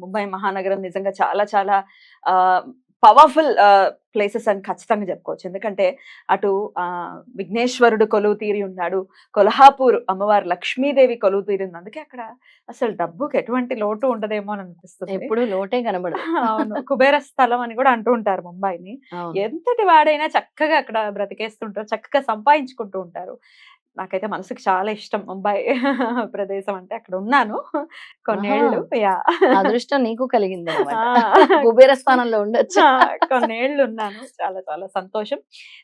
ముంబై మహానగరం నిజంగా చాలా చాలా ఆ పవర్ఫుల్ ప్లేసెస్ అని ఖచ్చితంగా చెప్పుకోవచ్చు. ఎందుకంటే అటు ఆ విఘ్నేశ్వరుడు కొలువు తీరి ఉన్నాడు. కొల్హాపూర్ అమ్మవారు లక్ష్మీదేవి కొలువు తీరి ఉంది అందుకే అక్కడ అసలు డబ్బుకి ఎటువంటి లోటు ఉండదేమో అని అనిపిస్తుంది. ఎప్పుడు లోటే కనబడదు. అవును. కుబేర స్థలం అని కూడా అంటూ ఉంటారు ముంబైని. ఎంతటి వాడైనా చక్కగా అక్కడ బ్రతికేస్తుంటారు చక్కగా సంపాదించుకుంటూ ఉంటారు. నాకైతే మనసుకి చాలా ఇష్టం ముంబై ప్రదేశం అంటే అక్కడ ఉన్నాను. కొన్నేళ్ళు యా. అదృష్టం నీకు కలిగింది. కుబేర స్థానంలో ఉండొచ్చు. కొన్నేళ్ళు ఉన్నాను. చాలా చాలా సంతోషం.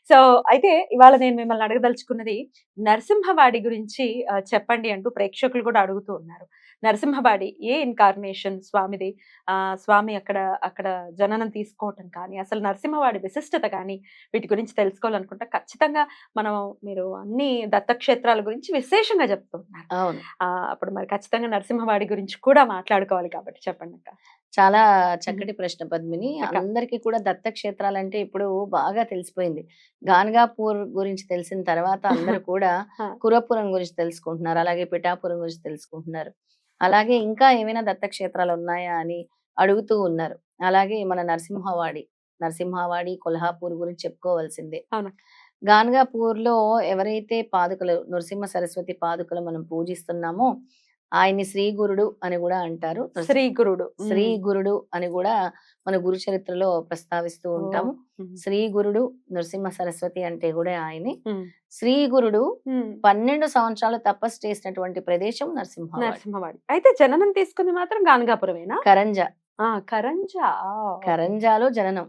సో అయితే ఇవాళ నేను మిమ్మల్ని అడగదలుచుకున్నది నరసింహవాడి గురించి చెప్పండి అంటూ ప్రేక్షకులు కూడా అడుగుతూ ఉన్నారు. నరసింహవాడి ఏ ఇన్కార్నేషన్ స్వామిది? ఆ స్వామి అక్కడ అక్కడ జననం తీసుకోవటం కానీ అసలు నరసింహవాడి విశిష్టత కానీ వీటి గురించి తెలుసుకోవాలనుకుంటే ఖచ్చితంగా మనం మీరు అన్ని దత్తక్షేత్రాల గురించి విశేషంగా చెప్తూ ఉన్నారు. అవును. ఆ, అప్పుడు మరి ఖచ్చితంగా నరసింహవాడి గురించి కూడా మాట్లాడుకోవాలి కాబట్టి చెప్పండి అక్క. చాలా చక్కటి ప్రశ్న పద్మిని. అందరికీ కూడా దత్త క్షేత్రాలంటే ఇప్పుడు బాగా తెలిసిపోయింది. గాన్గాపూర్ గురించి తెలిసిన తర్వాత అందరూ కూడా. కురపురం గురించి తెలుసుకుంటున్నారు. అలాగే పిఠాపురం గురించి తెలుసుకుంటున్నారు. అలాగే ఇంకా ఏమైనా దత్త క్షేత్రాలు ఉన్నాయా అని అడుగుతూ ఉన్నారు. అలాగే మన నరసింహవాడి నరసింహవాడి కొల్హాపూర్ గురించి చెప్పుకోవాల్సిందే. అవును. గాన్గాపూర్లో ఎవరైతే పాదుకలు నరసింహ సరస్వతి పాదుకలు మనం పూజిస్తున్నామో ఆయన్ని శ్రీ గురుడు అని కూడా అంటారు. శ్రీ గురుడు. శ్రీ గురుడు అని కూడా మన గురు చరిత్రలో ప్రస్తావిస్తూ ఉంటాము. శ్రీ గురుడు నరసింహ సరస్వతి అంటే కూడా ఆయనే. శ్రీ గురుడు పన్నెండు సంవత్సరాలు తపస్సు చేసినటువంటి ప్రదేశం నరసింహ నరసింహవాడి. అయితే జననం తీసుకుంది మాత్రం గానగాపురమేనా? కరంజ. ఆ కరంజా. కరంజాలో జననం.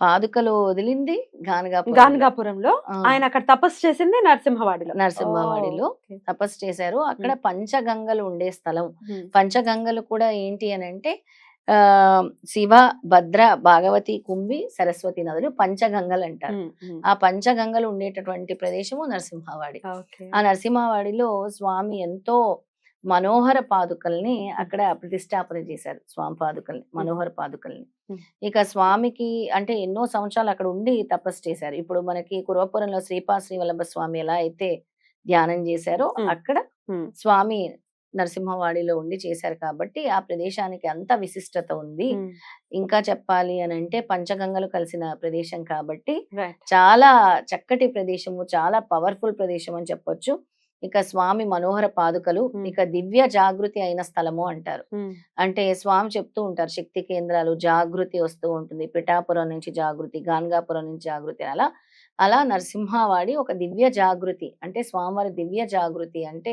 పాదుకలు వదిలింది గానగాపురం గానగాపురంలో ఆయన అక్కడ తపస్సు చేసింది నరసింహవాడిలో నరసింహవాడిలో. తపస్సు చేశారు అక్కడ. పంచగంగలు ఉండే స్థలం పంచగంగలు కూడా ఏంటి అని అంటే ఆ శివ భద్ర భాగవతి కుంభి సరస్వతి నదులు పంచగంగలు అంటారు. ఆ పంచగంగలు ఉండేటటువంటి ప్రదేశము నరసింహవాడి. ఆ నరసింహవాడిలో స్వామి ఎంతో మనోహర పాదుకల్ని అక్కడ ప్రతిష్టాపన చేశారు స్వామి పాదుకల్ని మనోహర పాదుకల్ని. ఇక స్వామికి అంటే ఎన్నో సంవత్సరాలు అక్కడ ఉండి తపస్సు చేశారు ఇప్పుడు మనకి కురవపురంలో శ్రీపా శ్రీవల్లభ స్వామి ఎలా అయితే ధ్యానం చేశారో. అక్కడ. స్వామి నరసింహవాడిలో ఉండి చేశారు కాబట్టి ఆ ప్రదేశానికి అంత విశిష్టత ఉంది ఇంకా చెప్పాలి అని అంటే పంచగంగలు కలిసిన ప్రదేశం కాబట్టి. చాలా చక్కటి ప్రదేశము చాలా పవర్ఫుల్ ప్రదేశం అని చెప్పొచ్చు ఇక స్వామి మనోహర పాదుకలు. ఇక దివ్య జాగృతి అయిన స్థలము అంటారు. అంటే స్వామి చెప్తూ ఉంటారు శక్తి కేంద్రాలు జాగృతి వస్తూ ఉంటుంది. పిఠాపురం నుంచి జాగృతి గాన్గాపురం నుంచి జాగృతి అలా అలా నరసింహవాడి ఒక దివ్య జాగృతి అంటే స్వామివారి దివ్య జాగృతి అంటే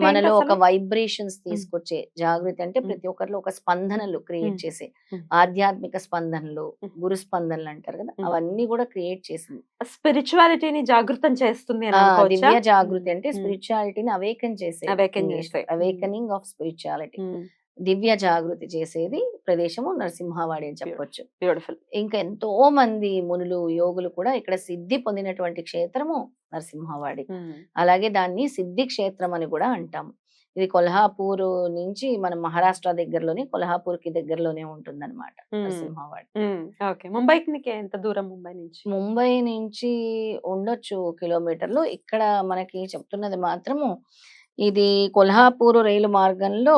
మనలో ఒక? వైబ్రేషన్స్ తీసుకొచ్చే జాగృతి అంటే. ప్రతి ఒక్కరిలో ఒక స్పందనలు క్రియేట్. చేసే. ఆధ్యాత్మిక స్పందనలు. గురు స్పందనలు అంటారు కదా. అవన్నీ కూడా క్రియేట్ చేసింది స్పిరిచువాలిటీని జాగృతం చేస్తుంది? దివ్య జాగృతి అంటే. స్పిరిచువాలిటీని అవేకన్ చేసే Awaken చేసే. అవేకనింగ్ ఆఫ్ స్పిరిచువాలిటీ దివ్య జాగృతి చేసేది ప్రదేశము నరసింహవాడి అని చెప్పొచ్చు. బ్యూటిఫుల్ ఇంకా ఎంతో మంది మునులు యోగులు కూడా ఇక్కడ సిద్ధి పొందినటువంటి క్షేత్రము నరసింహవాడి. అలాగే దాన్ని సిద్ధి క్షేత్రం అని కూడా అంటాము ఇది కొల్హాపూర్ నుంచి మన మహారాష్ట్ర దగ్గరలోనే కొల్హాపూర్కి దగ్గరలోనే ఉంటుంది అనమాట నరసింహవాడి. ముంబైకి నీకు ఎంత దూరం ముంబై నుంచి? ముంబై నుంచి ఉండొచ్చు కిలోమీటర్లు. ఇక్కడ మనకి చెప్తున్నది మాత్రము ఇది కొల్హాపూర్ రైలు మార్గంలో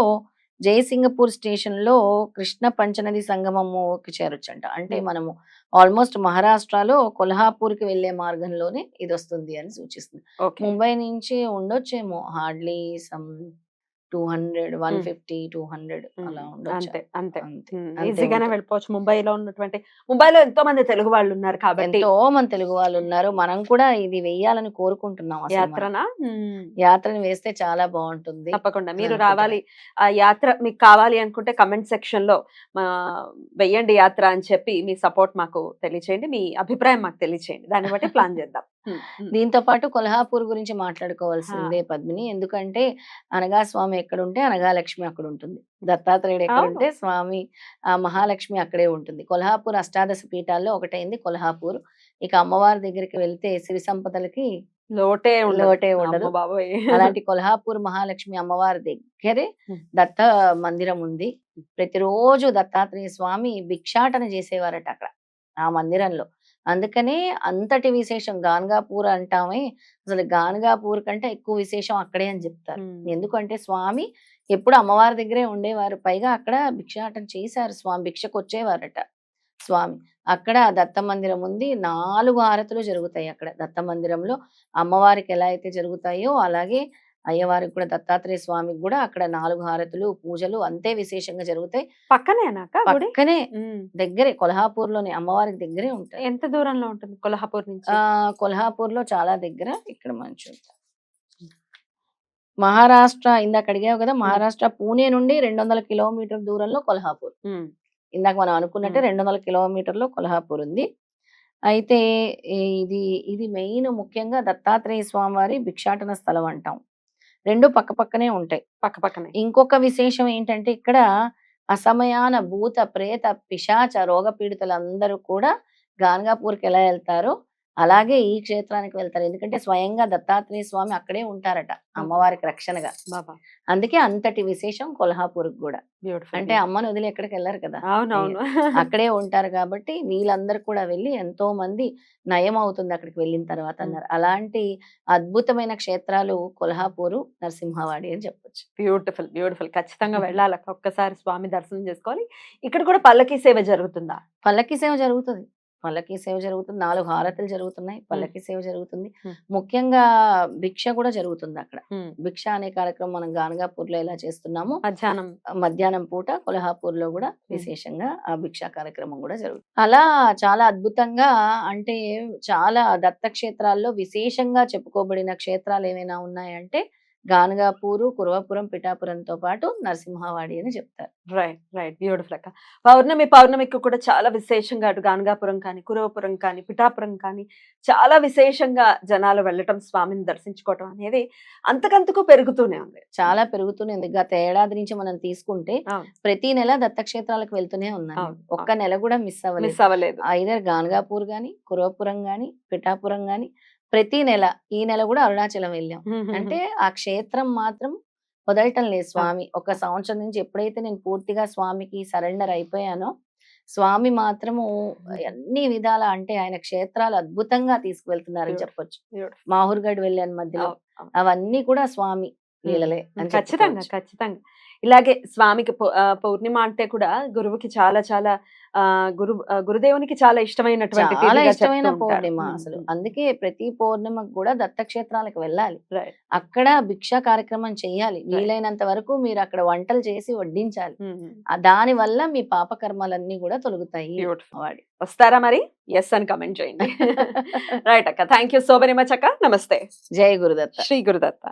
జయసింగపూర్ స్టేషన్లో కృష్ణ పంచనది సంగమముకి చేరొచ్చంట. అంటే. మనము ఆల్మోస్ట్ మహారాష్ట్రలో కొల్హాపూర్కి వెళ్ళే మార్గంలోనే ఇది వస్తుంది అని సూచిస్తుంది. ముంబై నుంచి ఉండొచ్చేమో hardly some two hundred one. Fifty two hundred అలా అంతే అంతే. ఈజీగానే. వెళ్ళిపోవచ్చు. ముంబైలో ఉన్నటువంటి ముంబైలో ఎంతో మంది తెలుగు వాళ్ళు ఉన్నారు కాబట్టి ఎంతో మంది తెలుగు వాళ్ళు ఉన్నారు మనం కూడా ఇది వెయ్యాలని కోరుకుంటున్నాం. యాత్రనా? యాత్రని వేస్తే చాలా బాగుంటుంది. తప్పకుండా. మీరు. రావాలి. ఆ యాత్ర మీకు కావాలి అనుకుంటే కమెంట్ సెక్షన్లో మా వెయ్యండి యాత్ర అని చెప్పి మీ సపోర్ట్ మాకు తెలియచేయండి. మీ అభిప్రాయం మాకు తెలియచేయండి. దాన్ని బట్టి ప్లాన్ చేద్దాం. దీంతో పాటు కొల్హాపూర్ గురించి మాట్లాడుకోవాల్సిందే పద్మిని. ఎందుకంటే అనగా స్వామి ఎక్కడ ఉంటే అనగా లక్ష్మి అక్కడ ఉంటుంది దత్తాత్రేయుడు ఎక్కడ అవును. ఉంటే స్వామి ఆ మహాలక్ష్మి అక్కడే ఉంటుంది. కొల్హాపూర్ అష్టాదశ పీఠాల్లో ఒకటైంది కొల్హాపూర్. ఇక అమ్మవారి దగ్గరికి వెళ్తే సిరి సంపదలకి లోటే. లోటే ఉండదు. అలాంటి కొల్హాపూర్ మహాలక్ష్మి అమ్మవారి దగ్గరే. దత్త మందిరం ఉంది. ప్రతిరోజు దత్తాత్రేయ స్వామి భిక్షాటన చేసేవారట అక్కడ ఆ మందిరంలో. అందుకనే అంతటి విశేషం గాన్గాపూర్ అంటామే. అసలు గాన్గాపూర్ కంటే ఎక్కువ విశేషం అక్కడే అని చెప్తారు. ఎందుకంటే స్వామి ఎప్పుడు అమ్మవారి దగ్గరే ఉండేవారు. పైగా అక్కడ భిక్షాటన చేశారు స్వామి భిక్షకు వచ్చేవారట స్వామి. అక్కడ దత్త మందిరం ఉంది. నాలుగు హారతులు జరుగుతాయి అక్కడ. దత్త మందిరంలో అమ్మవారికి ఎలా అయితే జరుగుతాయో అలాగే అయ్యవారికి కూడా దత్తాత్రేయ స్వామికి కూడా అక్కడ నాలుగు హారతులు పూజలు అంతే విశేషంగా జరుగుతాయి. పక్కనే పక్కనే. దగ్గరే కొల్హాపూర్లోని అమ్మవారికి దగ్గరే ఉంటాయి. ఎంత దూరంలో ఉంటుంది కొల్హాపూర్ నుంచి? ఆ కొల్హాపూర్లో చాలా దగ్గర ఇక్కడ చూద్దాం. మహారాష్ట్ర ఇందాక అడిగావు కదా మహారాష్ట్ర పూణే నుండి రెండు వందల కిలోమీటర్ దూరంలో కొల్హాపూర్. ఇందాక మనం అనుకున్నట్టే. రెండు వందల కిలోమీటర్లో కొల్హాపూర్ ఉంది. అయితే ఇది ఇది మెయిన్ ముఖ్యంగా దత్తాత్రేయ స్వామివారి భిక్షాటన స్థలం అంటాం. రెండు పక్క పక్కనే ఉంటాయి. పక్క పక్కనే. ఇంకొక విశేషం ఏంటంటే ఇక్కడ అసమయాన భూత ప్రేత పిశాచ రోగ పీడితులందరూ కూడా గాన్గాపూర్కి ఎలా వెళ్తారో అలాగే ఈ క్షేత్రానికి వెళ్తారు. ఎందుకంటే స్వయంగా దత్తాత్రేయ స్వామి అక్కడే ఉంటారట అమ్మవారికి రక్షణగా. బాబా! అందుకే అంతటి విశేషం కొల్హాపూర్కి కూడా. బ్యూటిఫుల్ అంటే అమ్మను వదిలి ఎక్కడికి వెళ్ళారు కదా! అవునవును. అక్కడే ఉంటారు కాబట్టి వీళ్ళందరూ కూడా వెళ్ళి ఎంతో మంది నయం అవుతుంది అక్కడికి వెళ్ళిన తర్వాత అన్నారు. అలాంటి అద్భుతమైన క్షేత్రాలు కొల్హాపూరు నరసింహవాడి అని చెప్పొచ్చు. Beautiful beautiful. ఖచ్చితంగా వెళ్ళాలి ఒక్కసారి స్వామి దర్శనం చేసుకోవాలి. ఇక్కడ కూడా పల్లకి సేవ జరుగుతుందా? పల్లకి సేవ జరుగుతుంది. పల్లకి సేవ జరుగుతుంది. నాలుగు హారతులు జరుగుతున్నాయి. పల్లకి సేవ జరుగుతుంది. ముఖ్యంగా భిక్ష కూడా జరుగుతుంది అక్కడ. భిక్ష అనే కార్యక్రమం మనం గానగాపూర్లో ఎలా చేస్తున్నామో మధ్యాహ్నం. మధ్యాహ్నం పూట కొల్హాపూర్లో కూడా విశేషంగా ఆ భిక్షా కార్యక్రమం కూడా జరుగుతుంది అలా చాలా అద్భుతంగా అంటే చాలా దత్తక్షేత్రాల్లో విశేషంగా చెప్పుకోబడిన క్షేత్రాలు ఏమైనా ఉన్నాయంటే గానగాపూరు కురవపురం పిఠాపురంతో పాటు నరసింహవాడి అని చెప్తారు. Right right. బ్యూటిఫుల్ అక్క. పౌర్ణమి పౌర్ణమికి కూడా చాలా విశేషంగా అటు గానగాపురం కానీ కురవపురం కానీ పిఠాపురం కానీ చాలా విశేషంగా జనాలు వెళ్ళటం స్వామిని దర్శించుకోవటం అనేది అంతకంతకు పెరుగుతూనే ఉంది. చాలా పెరుగుతూనే ఉంది. గత ఏడాది నుంచి మనం తీసుకుంటే. ప్రతి నెల దత్తక్షేత్రాలకు వెళ్తూనే అవును, ఒక్క నెల కూడా మిస్ అవ్వలేదు. మిస్ అవ్వలేదు. ఐదర్ గానగాపూర్ గాని కురవపురం గాని పిఠాపురం గాని ప్రతి నెల ఈ నెల కూడా అరుణాచలం వెళ్ళాం అంటే ఆ క్షేత్రం మాత్రం వదలటం లేదు స్వామి ఒక సంవత్సరం నుంచి ఎప్పుడైతే నేను పూర్తిగా స్వామికి సరెండర్ అయిపోయానో స్వామి మాత్రము అన్ని విధాల అంటే ఆయన క్షేత్రాలు అద్భుతంగా తీసుకువెళ్తున్నారని. చెప్పొచ్చు. మాహూర్గఢ్ వెళ్ళాను మధ్యలో అవును, అవును. అవన్నీ కూడా స్వామి లీలలే ఖచ్చితంగా. ఖచ్చితంగా ఇలాగే స్వామికి పౌర్ణిమ అంటే కూడా గురువుకి చాలా చాలా ఆ గురు గురుదేవునికి చాలా ఇష్టమైనటువంటి చాలా ఇష్టమైన. పౌర్ణిమ అసలు. అందుకే ప్రతి పౌర్ణిమకు కూడా దత్తక్షేత్రాలకు వెళ్ళాలి. అక్కడ భిక్షా కార్యక్రమం చేయాలి. వీలైనంత వరకు మీరు అక్కడ వంటలు చేసి వడ్డించాలి. దాని వల్ల మీ పాపకర్మాలన్నీ కూడా తొలగుతాయి. వస్తారా మరి? ఎస్ అని కమెంట్ చేయండి. రైట్ అక్క. Thank you so very much అక్క. నమస్తే. జయ గురుదత్త. శ్రీ గురుదత్త.